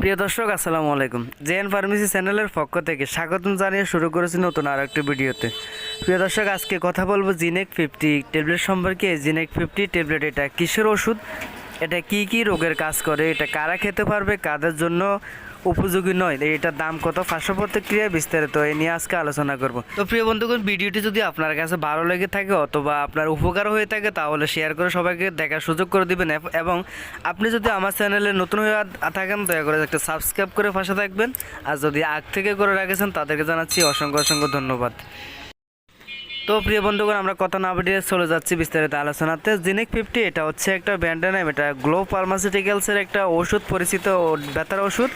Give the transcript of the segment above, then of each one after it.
প্রিয় দর্শক, আসসালামু আলাইকুম। জেএন ফার্মেসি চ্যানেলের পক্ষ থেকে স্বাগতম জানিয়ে শুরু করেছি নতুন আর একটি ভিডিওতে। প্রিয় দর্শক, আজকে কথা বলব জিনেক ফিফটি ট্যাবলেট সম্পর্কে। জিনেক ফিফটি ট্যাবলেট এটা কিসের ওষুধ? এটা কি কি রোগের কাজ করে? এটা কারা খেতে পারবে? কাদের জন্য উপযোগী নয়? এটার দাম কত? পার্শ্ব প্রতিক্রিয়া বিস্তারিত এই নিয়ে আজকে আলোচনা করব। তো প্রিয় বন্ধুগণ, ভিডিওটি যদি আপনার কাছে ভালো লেগে থাকে অথবা আপনার উপকার হয়ে থাকে, তাহলে শেয়ার করে সবাইকে দেখার সুযোগ করে দিবেন। এবং আপনি যদি আমার চ্যানেলে নতুন হয়ে থাকেন, দয়া করে একটা সাবস্ক্রাইব করে পাশে থাকবেন। আর যদি আগ থেকে করে রাখেছেন, তাদেরকে জানাচ্ছি অসংখ্য অসংখ্য ধন্যবাদ। তো প্রিয় বন্ধুগণ, আমরা কথা না বেরিয়ে চলে যাচ্ছি বিস্তারিত আলোচনাতে। জিনিক ফিফটি এটা হচ্ছে একটা ব্র্যান্ডের নাম, এটা গ্লো ফার্মাসিউটিক্যালসের একটা ওষুধ, পরিচিত ব্যথার ওষুধ।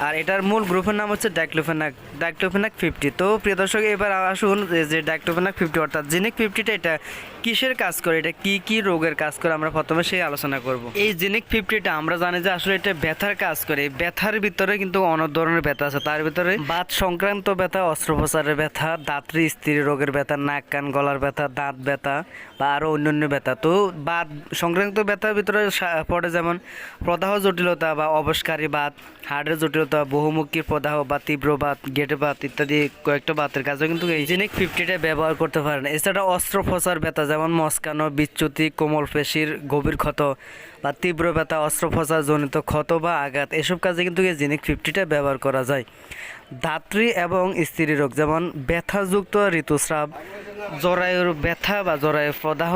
আর এটার মূল গ্রুপের নাম হচ্ছে ডাইক্লোফেনাক ডাইক্লোফেনাক ফিফটি। তো প্রিয় দর্শক, এবার আসুন যে- ডাইক্লোফেনাক ফিফটি, অর্থাৎ জিনিক ফিফটিটা, এটা কিসের কাজ করে, এটা কি কি রোগের কাজ করে, আমরা প্রথমে সেই আলোচনা করব। এই জিনিক ফিফটিটা, আমরা জানি যে আসলে এটা ব্যথার কাজ করে। ব্যথার ভিতরে কিন্তু অনেক ধরনের ব্যথা আছে। তার ভিতরে বাত সংক্রান্ত ব্যথা, অস্ত্রোপচারের ব্যথা, দাঁতরি স্ত্রী রোগের ব্যথা, নাক, কান, গলার ব্যথা, দাঁত ব্যথা বা আরও অন্যান্য ব্যথা। তো বাত সংক্রান্ত ব্যথার ভিতরে পড়ে যেমন প্রদাহ জটিলতা বা অবস্কারী বাত হার্টের জটিলতা বহুমুখী প্রদাহ বা তীব্র বাত, গেটে বাত ইত্যাদি কয়েকটা বাতের কাজেও কিন্তু এই জেনিক ফিফটিটা ব্যবহার করতে পারেন। এছাড়া অস্ত্রোপচার ব্যথা, যেমন মস্কানো, বিচ্যুতি, কোমল পেশির গভীর ক্ষত বা তীব্র ব্যথা অস্ত্রোপচার জনিত ক্ষত বা আঘাত, এসব কাজে কিন্তু এই জেনিক ফিফটিটা ব্যবহার করা যায়। ধাত্রী এবং স্ত্রী রোগ, যেমন ব্যথাযুক্ত ঋতুস্রাব জরায়ুর ব্যথা বা জরায়ুর প্রদাহ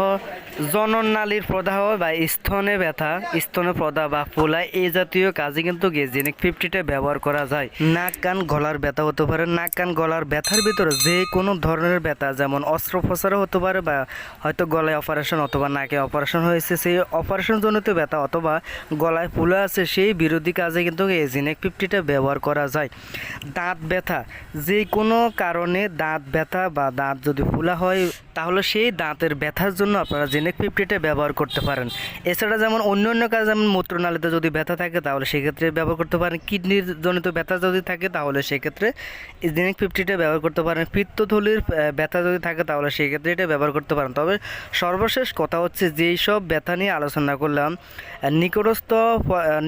জননালীর প্রদাহ বা স্তনে ব্যথা স্তনে প্রদাহ বা ফোলা, এই জাতীয় কাজে কিন্তু গেজিনিক ফিফটিটা ব্যবহার করা যায়। নাক কান গলার ব্যথা হতে পারে। নাক কান গলার ব্যথার ভিতরে যে কোনো ধরনের ব্যথা, যেমন অস্ত্রোপচারও হতে পারে বা হয়তো গলায় অপারেশন অথবা নাকে অপারেশন হয়েছে, সেই অপারেশন জনিত ব্যথা অথবা গলায় ফুলে আছে, সেই বিরোধী কাজে কিন্তু এজিনেক ফিফটিটা ব্যবহার করা যায়। দাঁত ব্যথা যে কোনো কারণে দাঁত ব্যথা বা দাঁত যদি ফুলা হয় তাহলে সেই দাঁতের ব্যথার জন্য আপনারা জেনেক ফিফটিটা ব্যবহার করতে পারেন। এছাড়া যেমন অন্য অন্য কাজ, যেমন মূত্রনালীতে যদি ব্যথা থাকে, তাহলে সেক্ষেত্রে ব্যবহার করতে পারেন। কিডনির জনিত ব্যথা যদি থাকে, তাহলে সেক্ষেত্রে জেনেক ফিফটিটা ব্যবহার করতে পারেন। পিত্তথলির ব্যথা যদি থাকে, তাহলে সেক্ষেত্রে এটা ব্যবহার করতে পারেন। তবে সর্বশেষ কথা হচ্ছে, যেই সব ব্যথা নিয়ে আলোচনা করলাম নিকটস্থ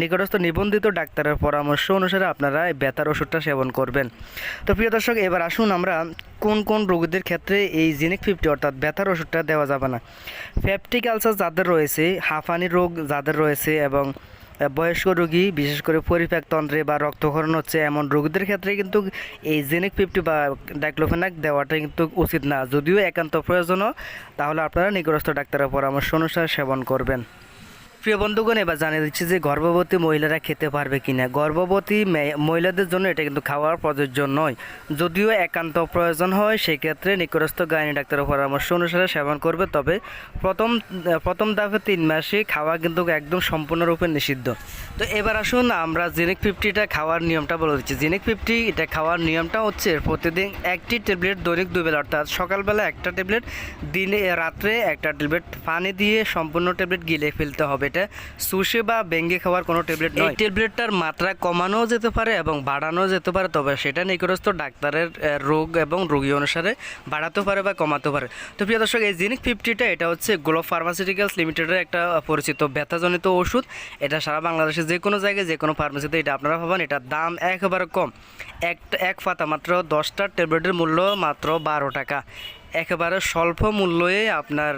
নিকটস্থ নিবন্ধিত ডাক্তারের পরামর্শ অনুসারে আপনারা এই ব্যথার ওষুধটা সেবন করবেন। তো প্রিয় দর্শক, এবার আসুন আমরা কোন কোন রোগীদের ক্ষেত্রে এই জিনিক ফিফটি অর্থাৎ ব্যথার ওষুধটা দেওয়া যাবে না। ফ্যাপটিক আলসার যাদের রয়েছে, হাঁফানি রোগ যাদের রয়েছে এবং বয়স্ক রোগী, বিশেষ করে পরিপাকতন্ত্রে বা রক্তক্ষরণ হচ্ছে এমন রোগীদের ক্ষেত্রে কিন্তু এই জেনিক ফিফটি বা ডাইক্লোফেনাক দেওয়াটা কিন্তু উচিত না। যদিও একান্ত প্রয়োজনও তাহলে আপনারা নিকটস্থ ডাক্তারের পরামর্শ অনুসারে সেবন করবেন। প্রিয় বন্ধুগণ, এবার জানিয়ে দিচ্ছি যে গর্ভবতী মহিলারা খেতে পারবে কিনা। গর্ভবতী মহিলাদের জন্য এটা কিন্তু খাওয়ার প্রযোজ্য নয়। যদিও একান্ত প্রয়োজন হয়, সেক্ষেত্রে নিকটস্থ গাইনি ডাক্তারের পরামর্শ অনুসারে সেবন করবে। তবে প্রথম প্রথম দাফে তিন মাসে খাওয়া কিন্তু একদম সম্পূর্ণরূপে নিষিদ্ধ। তো এবার আসুন, আমরা জিনিক ফিফটিটা খাওয়ার নিয়মটা বলে দিচ্ছি। জিনিক ফিফটি এটা খাওয়ার নিয়মটা হচ্ছে প্রতিদিন একটি ট্যাবলেট দৈনিক দুবেলা অর্থাৎ সকালবেলা একটা ট্যাবলেট দিনে, রাত্রে একটা ট্যাবলেট পানি দিয়ে সম্পূর্ণ ট্যাবলেট গিলে ফেলতে হবে। এটা সুশে বা বেঙ্গে খাওয়ার কোনো ট্যাবলেট নয়। ট্যাবলেটটার মাত্রা কমানোও যেতে পারে এবং বাড়ানোও যেতে পারে তবে সেটা নিকটস্থ ডাক্তারের রোগ এবং রোগী অনুসারে বাড়াতে পারে বা কমাতে পারে। তো প্রিয় দর্শক এই জিনিক ফিফটিটা এটা হচ্ছে গ্লোব ফার্মাসিউটিক্যালস লিমিটেডের একটা পরিচিত ব্যথাজনিত ওষুধ। এটা সারা বাংলাদেশে যে কোনো জায়গায় যে কোনো ফার্মেসিতে এটা আপনারা পাবেন। এটার দাম একেবারে কম। একটা এক ফাতা মাত্র দশটা ট্যাবলেটের মূল্য মাত্র বারো টাকা। একেবারে স্বল্প মূল্যে আপনার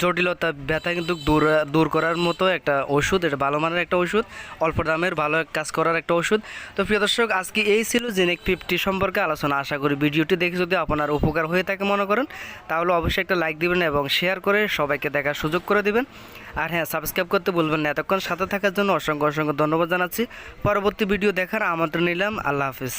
জটিলতা, ব্যথা কিন্তু দূর দূর করার মতো একটা ওষুধ, এটা ভালো মানের একটা ওষুধ, অল্প দামের ভালো কাজ করার একটা ওষুধ। তো প্রিয় দর্শক, আজকে এই ছিল জেনেক ফিফটি সম্পর্কে আলোচনা। আশা করি ভিডিওটি দেখে যদি আপনার উপকার হয়ে থাকে মনে করেন, তাহলে অবশ্যই একটা লাইক দিবেন এবং শেয়ার করে সবাইকে দেখার সুযোগ করে দিবেন। আর হ্যাঁ সাবস্ক্রাইব করতে বলবেন না। এতক্ষণ সাথে থাকার জন্য অসংখ্য অসংখ্য ধন্যবাদ জানাচ্ছি। পরবর্তী ভিডিও দেখার আমন্ত্রণ নিলাম। আল্লাহ হাফিজ।